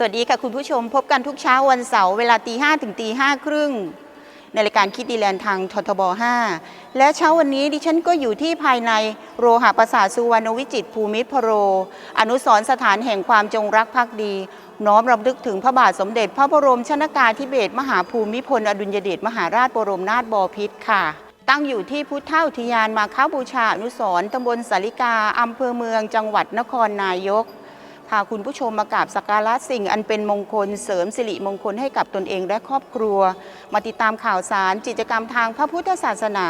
สวัสดีค่ะคุณผู้ชมพบกันทุกเช้าวันเสาร์เวลาตีห้ถึงตีห้าครึ่งในรายการคิดดีแลนด์ทางททบ 5 และเช้าวันนี้ดิฉันก็อยู่ที่ภายในโรหะประสาทสุวรรณวิจิตภูมิพโร อนุสรสถานแห่งความจงรักภักดี น้อมรำลึกถึงพระบาทสมเด็จพระบรมชนากาธิเบศรมหาภูมิพลอดุลยเดชมหาราชบรมนาถบพิตรค่ะ ตั้งอยู่ที่พุทธอุทยานมาค้าบูชาอนุสรตำบลสาริกาอำเภอเมืองจังหวัดนครนายก พาคุณผู้ชมมากราบสักการะสิ่งอันเป็นมงคลเสริมสิริมงคลให้กับตนเองและครอบครัว มาติดตามข่าวสารกิจกรรมทางพระพุทธศาสนา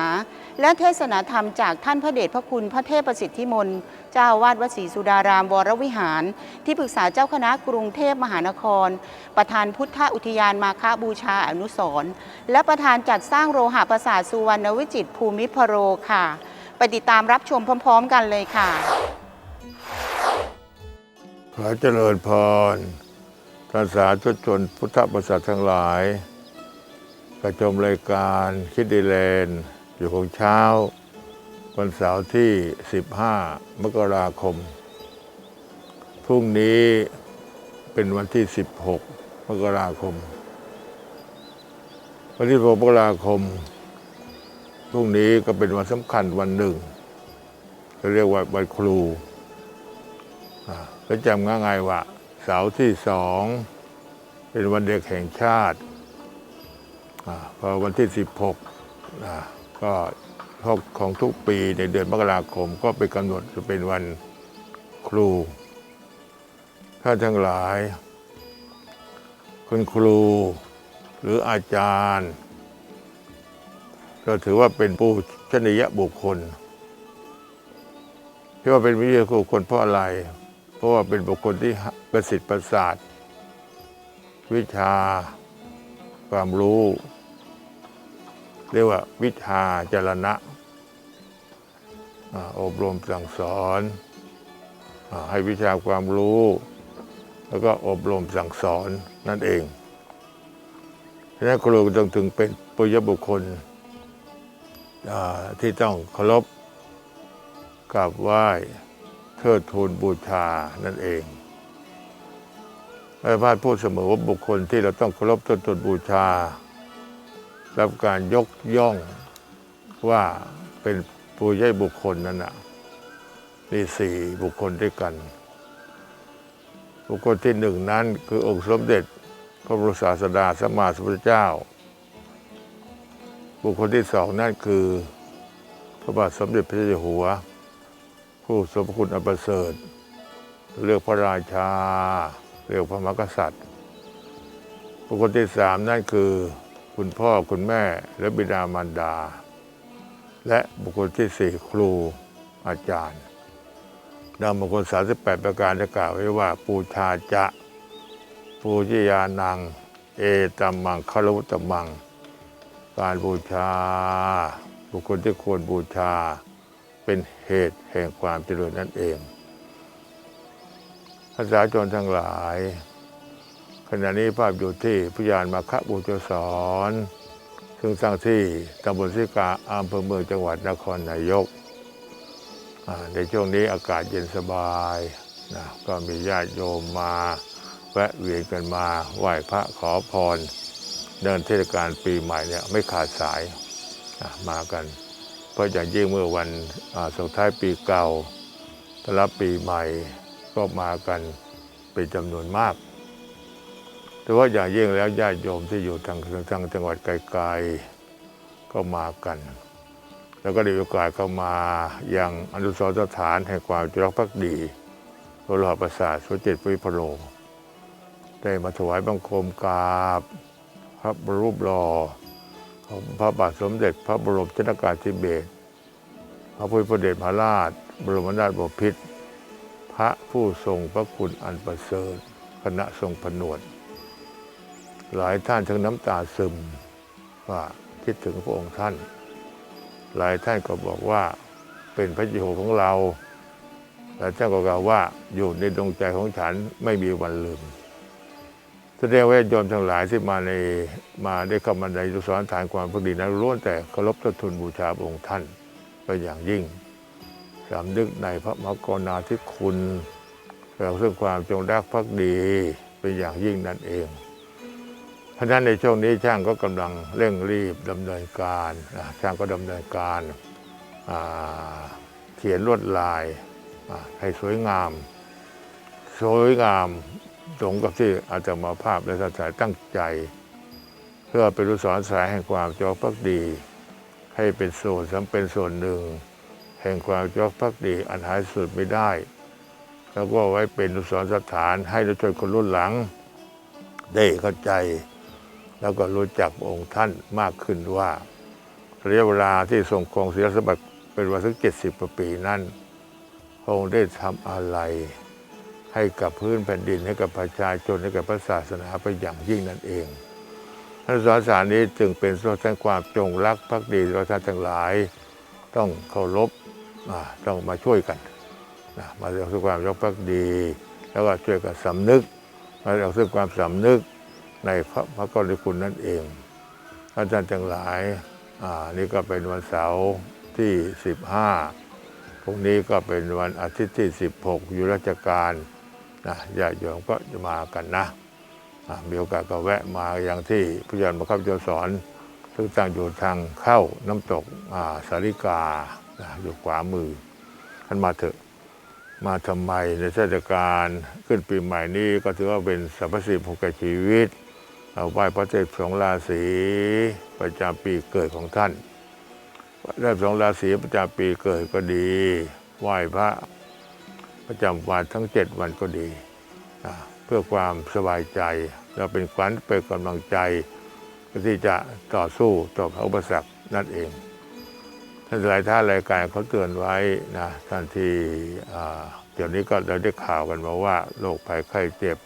และเทศนาธรรมจากท่านพระเดชพระคุณพระเทพประสิทธิมนเจ้าวาดวัดศรีสุดารามวรวิหาร ที่ปรึกษาเจ้าคณะกรุงเทพมหานคร ประธานพุทธอุทยานมาคบูชาอนุสรณ์และประธานจัดสร้างโรหะประสาทสุวรรณวิจิตภูมิพโรค่ะ ไปติดตามรับชมพร้อม ๆ กันเลยค่ะ ขอเจริญพรท่านสาธุชนพุทธบริษัททั้งหลายกระชมรายการคิดดีเลน อยู่ของเช้า วันเสาร์ที่ 15 มกราคม พรุ่งนี้เป็นวันที่ 16 มกราคม วันที่ 16 มกราคม พรุ่งนี้ก็เป็นวันสำคัญวันหนึ่งเรียกว่าวันครู ก็จำง่ายๆว่าเสาร์ที่สองเป็นวันเด็กแห่งชาติอพอวันที่ 16ก็ของของทุกปีในเดือนมกราคมก็ไปกำหนดจะเป็นวันครูท่านทั้งหลาย คุณครูหรืออาจารย์ก็ถือว่าเป็นผู้ชนียบุคคลที่ว่าเป็นวิทยาบุคคลเพราะอะไร เพราะว่าเป็นบุคคลที่ประสิทธิ์ประสาท วิชา ความรู้ เรียกว่าวิชาจรณะอบรมสั่งสอนให้วิชาความรู้ แล้วก็อบรมสั่งสอนนั่นเองฉะนั้นครูต้องถึงเป็นปุยบุคคลที่ต้องเคารพกราบไหว้ เทิดทูนบูชานั่นเองพระพาดพูดเสมอว่าบุคคลที่เราต้องเคารพเทิดทูนบูชา รับการยกย่องว่าเป็นผู้ใหญ่บุคคลนั้นนะมีสี่บุคคลด้วยกัน บุคคลที่หนึ่งนั้นคือองค์สมเด็จพระบรมศาสดาสมมาสัมพุทธเจ้า บุคคลที่สองนั่นคือ พระบาทสมเด็จพระเจ้าอยู่หัว ผู้สมคุณอันประเสริฐเรียกพระราชาเรียกพระมหากษัตริย์บุคคลที่สามนั่นคือ คุณพ่อคุณแม่และบิดามารดา และบุคคลที่สี่ครูอาจารย์ดังบุคคล 38 ประการได้กล่าวไว้ว่าปูชาจะปูชยานัง เอตัมมังคารุตตมัง การบูชา บุคคลที่ควรบูชา เป็นเหตุแห่งความเจริญนั่นเองภาษาชนทั้งหลาย ขณะนี้ภาพอยู่ที่พุยานมาคบูชสอนซึ่งสร้างที่ตำบลสิกาอำเภอเมืองจังหวัดนครนายก ในช่วงนี้อากาศเย็นสบายนะก็มีญาติโยมมา แวะเวียนกันมาไหว้พระขอพร เดินเทศกาลปีใหม่เนี่ยไม่ขาดสายมากัน ราะอย่างยิ่งเมื่อวันส่งท้ายปีเก่าต้อนรับปีใหม่ก็มากันเป็นจำนวนมาก แต่ว่าอย่างยิ่งแล้วญาติโยมที่อยู่ทางทางจังหวัดไกลๆก็มากัน แล้วก็ได้โอกาสเข้ามาอยังอนุสรณ์สถานแห่งความจรักภักดีพระหล่อประสาทสุจิตวิพโลได้มาถวายบังคมกราบพระบรมรูปหล่อ ของพระบาทสมเด็จพระบรมชนากาธิเบศรพระพุทธเดชพระราช บรมนาถบพิตรพระผู้ทรงพระคุณอันประเสริฐคณะทรงผนวด หลายท่านทั้งน้ำตาซึมว่าคิดถึงพระองค์ท่าน หลายท่านก็บอกว่าเป็นพระเจ้าของเราหลายท่านก็กล่าวว่าอยู่ในดวงใจของฉันไม่มีวันลืม แสดงว่าโยมทั้งหลายที่มาในมาได้เข้ามาในยุสรฐานความพักดีนั้นล้วนแต่เคารพต้นทุนบูชาองค์ท่านเป็นอย่างยิ่งสำนึกในพระมหากรณาธิคุณเราซึ่งความจงรักภักดีเป็นอย่างยิ่งนั่นเองเพราะฉะนั้นในช่วงนี้ช่างก็กำลังเร่งรีบดำเนินการนะช่างก็ดำเนินการเขียนลวดลายให้สวยงาม สวยงาม ตรงกับที่อาตมาภาพและท่านสายตั้งใจ เพื่อเป็นรุสอนสายแห่งความจงรักภักดี ให้เป็นส่วนสำเป็นส่วนหนึ่ง แห่งความจงรักภักดีอันหายสุดไม่ได้ แล้วก็ไว้เป็นรุสอนสถานให้ประชาชนคนรุ่นหลัง ได้เข้าใจ แล้วก็รู้จักองค์ท่านมากขึ้นว่าระยะเวลาที่ทรงครองศีลสมบัติเป็นวลาถึงเจ็ดสิบปีนั้น องค์ได้ทำอะไร ให้กับพื้นแผ่นดินให้กับประชาชนให้กับพระศาสนาไปอย่างยิ่งนั่นเองท่านสอนสารนี้จึงเป็นส่วนแทนความจงรักภักดีเราท่านทั้งหลาย ต้องเคารพต้องมาช่วยกันนะมาเรื่องความรักภักดี แล้วก็ช่วยกันสำนึก มาเรื่องความสำนึกในพระพระกรณีคุณนั่นเองอาจารย์ทั้งหลายนี่ก็เป็นวันเสาร์ที่ 15พรุ่งนี้ก็เป็นวันอาทิตย์ที่ 16 อยู่ราชการ นะญาติโยมก็จะมากันนะมีโอกาสก็แวะมาอย่างที่พยานบังคับโยสอน ซึ่งตั้งอยู่ทางเข้าน้ำตกาสาริกานะอยู่ขวามือท่านมาเถอะมาทำไมในเทศกาลขึ้นปีใหม่นี้ก็ถือว่าเป็นสรรพสิ่งของแก่ชีวิตเอาไหว้พระเทพสองราศีประจำปีเกิดของท่านได้สองราศีประจำปีเกิดก็ดี ไหว้พระ ประจำวันทั้งเจ็ดวันก็ดีเพื่อความสบายใจและเป็นขวัญเป็นกำลังใจที่จะต่อสู้ต่อพระอุปสรรคนั่นเอง ท่านหลายท่านรายการเขาเตือนไว้นะท่านที่เดี๋ยวนี้ก็เราได้ข่าวกันมาว่าโรคภัยไข้เจ็บ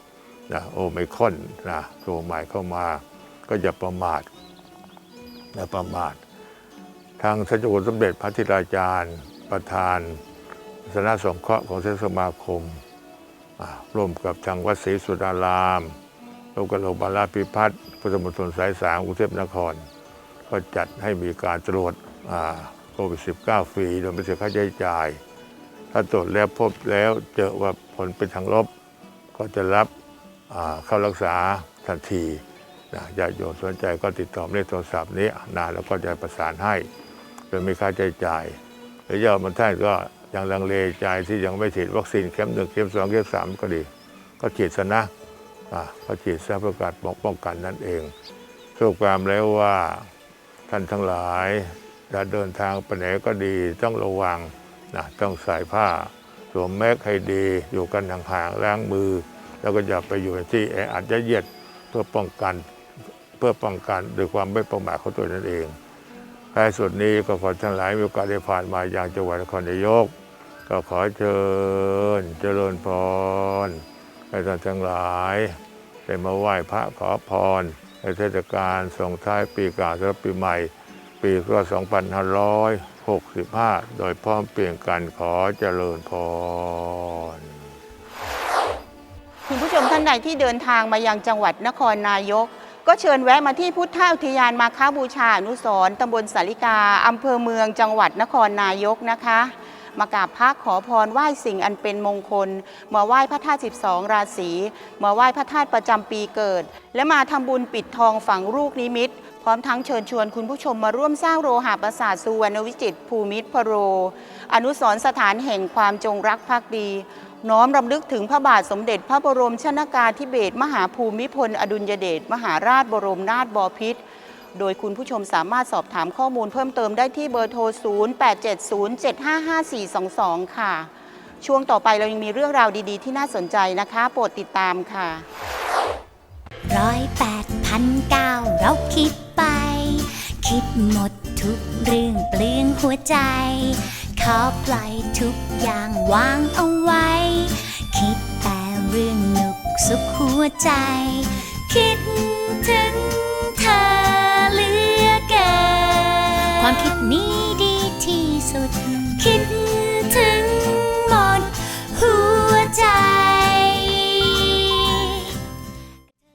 นะโอไมคอนนะตัวใหม่เข้ามาก็อย่าประมาทอย่าประมาท ทางสัจจุสมเด็จพระธิราจารย์ประธาน สนาสงเคราะห์ของเทศสมาคม ร่วมกับทางวัดศรีสุดารามร่วมกับโรงพยาบาลาพิพัฒน์พุทธมณฑลสายสามกรุงเทพนคร ก็จัดให้มีการตรวจโควิด -19 ฟรีโดยไม่เสียค่าใช้จ่าย ถ้าตรวจแล้วพบแล้วเจอว่าผลเป็นทางลบ ก็จะรับเข้ารักษาทันทีนะญาติโยมสนใจก็ติดต่อเลขโทรศัพท์นี้นะแล้วก็จะประสานให้ โดยไม่ค่าใช้จ่ายหรือญาติบาท่านก็ ยังลังเลใจที่ยังไม่ฉีดวัคซีนเข็มหนึ่งเข็มสองเข็มสามก็ดี ก็ฉีดซะนะอ่าก็ฉีดซะเพื่อการป้องกันนั่นเองสรุปความแล้วว่าท่านทั้งหลายจะเดินทางไปไหนก็ดีต้องระวังนะต้องใส่ผ้าสวมแมสให้ดีอยู่กันห่างๆล้างมือ แล้วก็อย่าไปอยู่ในที่แออัดยัดเยียดเพื่อป้องกันเพื่อป้องกันโดยความไม่ประมาทของตัวนั่นเองท้ายสุดนี้ก็ขอทั้งหลายมีโอกาสได้ผ่านมาอย่างจังหวัดนครนายก ก็ขอเชิญเจริญพรให้ท่านทั้งหลายได้มาไหว้พระขอพร ในเทศกาลส่งท้ายปีเก่าสำหรับปีใหม่ ปีก็2565 โดยพร้อมเปลี่ยนกันขอเจริญพร คุณผู้ชมท่านใดที่เดินทางมายังจังหวัดนครนายก ก็เชิญแวะมาที่พุทธอุทยานมาค้าบูชาอนุสรณ์ตำบลสาริกาอำเภอเมืองจังหวัดนครนายกนะคะ มากราบพระขอพรไหว้สิ่งอันเป็นมงคลมาไหว้พระธาตุ12 ราศีมาไหว้พระธาตุประจำปีเกิด และมาทำบุญปิดทองฝังลูกนิมิตพร้อมทั้งเชิญชวนคุณผู้ชมมาร่วมสร้างโรหะประสาทสุวรรณวิจิตภูมิพโร อนุสรสถานแห่งความจงรักภักดี น้อมรำลึกถึงพระบาทสมเด็จพระบรมชนากาธิเบศรมหาภูมิพล อดุลยเดชมหาราชบรมนาถบพิตร โดยคุณผู้ชมสามารถสอบถามข้อมูลเพิ่มเติมได้ที่เบอร์โทร 0870755422 ค่ะ ช่วงต่อไปเรายังมีเรื่องราวดีๆ ที่น่าสนใจนะคะ โปรดติดตามค่ะร้อยแปดพันเก้าเราคิดไป คิดหมดทุกเรื่องเปลืองหัวใจ ขอปล่อยทุกอย่างวางเอาไว้ คิดแต่เรื่องหนุกสุขหัวใจ คิด ความคิดนี้